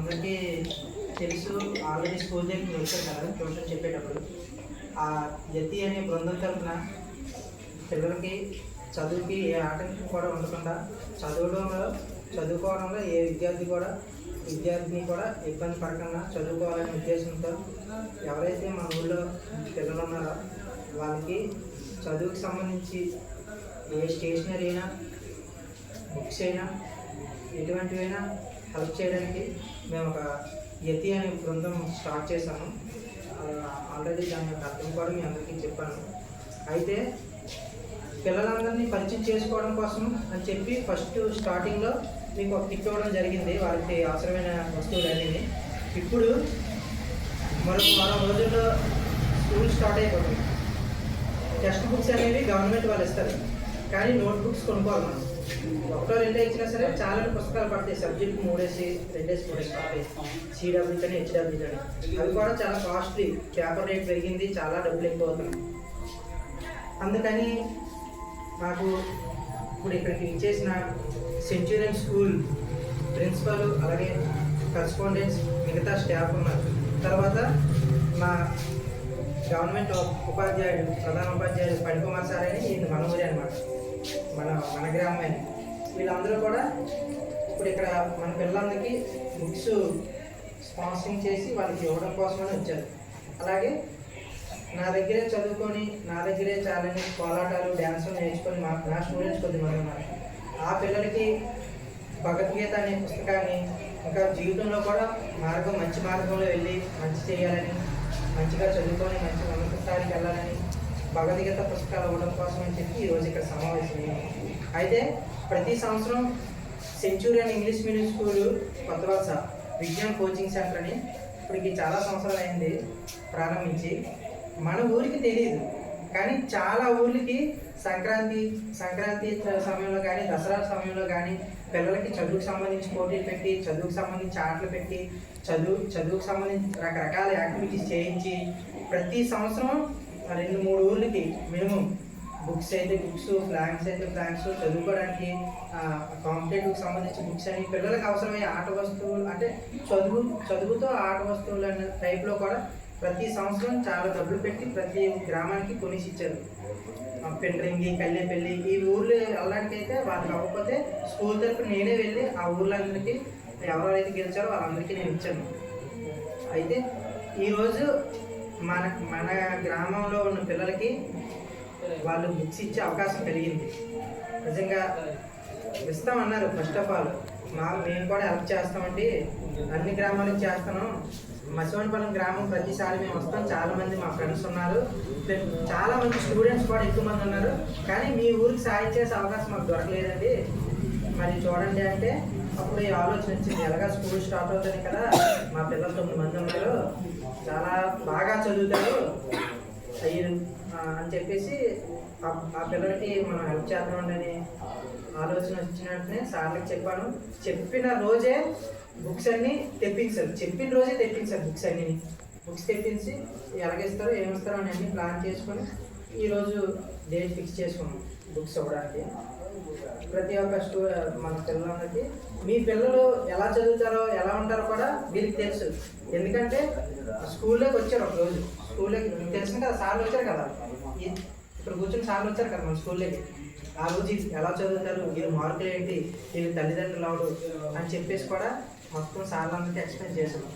అందరికీ తెలుసు already school దగ్గర వచ్చారు కదా ట్యూషన్ చెప్పేటప్పుడు. ఆ జతి అనే బృందం తరఫున పిల్లలకి చదువుకి ఏ ఆటంకం కూడా ఉండకుండా చదవడంలో చదువుకోవడంలో ఏ విద్యార్థి కూడా విద్యార్థిని కూడా ఇబ్బంది పడకుండా చదువుకోవాలనే ఉద్దేశంతో ఎవరైతే మన ఊళ్ళో పిల్లలు ఉన్నారో వాళ్ళకి చదువుకి సంబంధించి ఏ స్టేషనరీ అయినా బుక్స్ అయినా ఎటువంటివైనా హెల్ప్ చేయడానికి మేము ఒక యతి అనే బృందం స్టార్ట్ చేశాము. ఆల్రెడీ దాని యొక్క అర్థం కూడా మీ అందరికీ చెప్పాను. అయితే పిల్లలందరినీ పరిచయం చేసుకోవడం కోసం అని చెప్పి ఫస్ట్ స్టార్టింగ్లో మీకు ఒక కిట్ ఇవ్వడం జరిగింది. వారికి అవసరమైన వస్తువులు అనేవి ఇప్పుడు మరొక మరో రోజుల్లో స్కూల్ స్టార్ట్ అయిపోతుంది. టెక్స్ట్ బుక్స్ అనేవి గవర్నమెంట్ వాళ్ళు ఇస్తారు. కానీ నోట్బుక్స్ కొనుక్కోవాలి మనం. ఒకటో రెండో ఇచ్చినా సరే చాలా పుస్తకాలు పడతాయి. సబ్జెక్ట్ మూడేసి రెండేసి మూడేసి పడతాయి. సిడబ్ల్యూ కానీ హెచ్డబ్ల్యూ కానీ అవి కూడా చాలా కాస్ట్లీ పేపర్ రేట్ పెరిగింది చాలా డబ్బులు ఎక్కువ అవుతున్నాయి. అందుకని మాకు ఇప్పుడు ఇక్కడికి ఇచ్చేసిన సెంచురియన్ స్కూల్ ప్రిన్సిపల్ అలాగే కరస్పాండెంట్స్ మిగతా స్టాఫ్ ఉన్నారు. తర్వాత మా గవర్నమెంట్ ఉపాధ్యాయుడు ప్రధాన ఉపాధ్యాయుడు పణికుమార్ సార్ అని ఈయన మన ఊరే అనమాట మన మన గ్రామమే. వీళ్ళందరూ కూడా ఇప్పుడు ఇక్కడ మన పిల్లలందరికీ బుక్స్ స్పాన్సరింగ్ చేసి వాళ్ళకి ఇవ్వడం కోసమని వచ్చారు. అలాగే నా దగ్గరే చదువుకొని నా దగ్గరే చాలని కోలాటాలు డ్యాన్సులు నేర్చుకొని మా నా స్టూడెంట్స్ కొద్దిమంది ఉన్నారు ఆ పిల్లలకి భగవద్గీత అనే పుస్తకాన్ని ఇంకా జీవితంలో కూడా మార్గం మంచి మార్గంలో వెళ్ళి మంచి చేయాలని మంచిగా చదువుకొని మంచి ఉన్నత స్థాయికి వెళ్ళాలని భగవద్గీత పుస్తకాలు ఇవ్వడం కోసం అని చెప్పి ఈరోజు ఇక్కడ సమావేశం అయితే ప్రతి సంవత్సరం సెంచూరియన్ ఇంగ్లీష్ మీడియం స్కూల్ కొత్త వలస విజ్ఞాన్ కోచింగ్ సెంటర్ అని ఇప్పటికి చాలా సంవత్సరాలు అయింది ప్రారంభించి. మన ఊరికి తెలియదు కానీ చాలా ఊర్లకి సంక్రాంతి సంక్రాంతి సమయంలో కానీ దసరా సమయంలో కానీ పిల్లలకి చదువుకు సంబంధించి పోటీలు పెట్టి చదువుకు సంబంధించి ఆటలు పెట్టి చదువు చదువుకు సంబంధించి రకరకాల యాక్టివిటీస్ చేయించి ప్రతి సంవత్సరం రెండు మూడు ఊర్లకి మినిమం బుక్స్ అయితే బుక్స్ ఫ్లాగ్స్ అయితే ఫ్లాగ్స్ చదువుకోవడానికి కాంపిటేటివ్కి సంబంధించిన బుక్స్ అని పిల్లలకు అవసరమయ్యే ఆట వస్తువులు అంటే చదువు చదువుతో ఆట వస్తువులు అనే టైప్లో కూడా ప్రతి సంవత్సరం చాలా డబ్బులు పెట్టి ప్రతి గ్రామానికి కొనిసి ఇచ్చారు పెండ్రింగి కల్లెపల్లి ఈ ఊళ్ళో వెళ్ళడానికి అయితే వాళ్ళకి అవ్వకపోతే స్కూల్ తరఫు నేనే వెళ్ళి ఆ ఊర్లందరికీ ఎవరైతే గెలిచారో వాళ్ళందరికీ నేను ఇచ్చాను. అయితే ఈరోజు మన మన గ్రామంలో ఉన్న పిల్లలకి వాళ్ళు బుక్స్ ఇచ్చే అవకాశం కలిగింది నిజంగా ఇస్తామన్నారు ఫస్ట్ ఆఫ్ ఆల్ మా మేము కూడా హెల్ప్ చేస్తామండి. అన్ని గ్రామాలకు చేస్తాను మసివనపల్లి గ్రామం ప్రతిసారి మేము వస్తాం. చాలామంది మా ఫ్రెండ్స్ ఉన్నారు. చాలా మంది స్టూడెంట్స్ కూడా ఎక్కువ మంది ఉన్నారు. కానీ మీ ఊరికి సాయం చేసే అవకాశం మాకు దొరకలేదండి. మరి చూడండి అంటే అప్పుడు ఈ ఆలోచన వచ్చింది. ఎలాగా స్కూల్ స్టార్ట్ అవుతుంది కదా? మా పిల్లలు తొమ్మిది మంది ఉన్నారు చాలా బాగా అయ్యారు అని చెప్పేసి ఆ- పిల్లలకి మనం హెల్ప్ చేద్దామండి ఆలోచన వచ్చిన వెంటనే సార్లకు చెప్పాను. చెప్పిన రోజే బుక్స్ అన్ని తెప్పించారు. చెప్పిన రోజే తెప్పించారు బుక్స్ అన్ని బుక్స్ తెప్పించి ఎలాగిస్తారో ఏమిస్తారో అని అన్ని ప్లాన్ చేసుకొని ఈరోజు డేట్ ఫిక్స్ చేసుకున్నాం బుక్స్ ఇవ్వడానికి. ప్రతి ఒక్క స్టూ మన పిల్లలకి మీ పిల్లలు ఎలా చదువుతారో ఎలా ఉంటారో కూడా వీరికి తెలుసు. ఎందుకంటే స్కూల్లోకి వచ్చారు ఒక రోజు. స్కూల్లోకి మీకు కదా సార్లు వచ్చారు కదా. ఇప్పుడు కూర్చొని సార్లు వచ్చారు కదా మన స్కూల్లోకి. ఆ రోజు ఎలా చదువుతారు వీరి మార్కులు ఏంటి వీరి తల్లిదండ్రులు అవడు అని చెప్పేసి కూడా మొత్తం సార్లు అందరికీ ఎక్స్ప్లెయిన్ చేశాను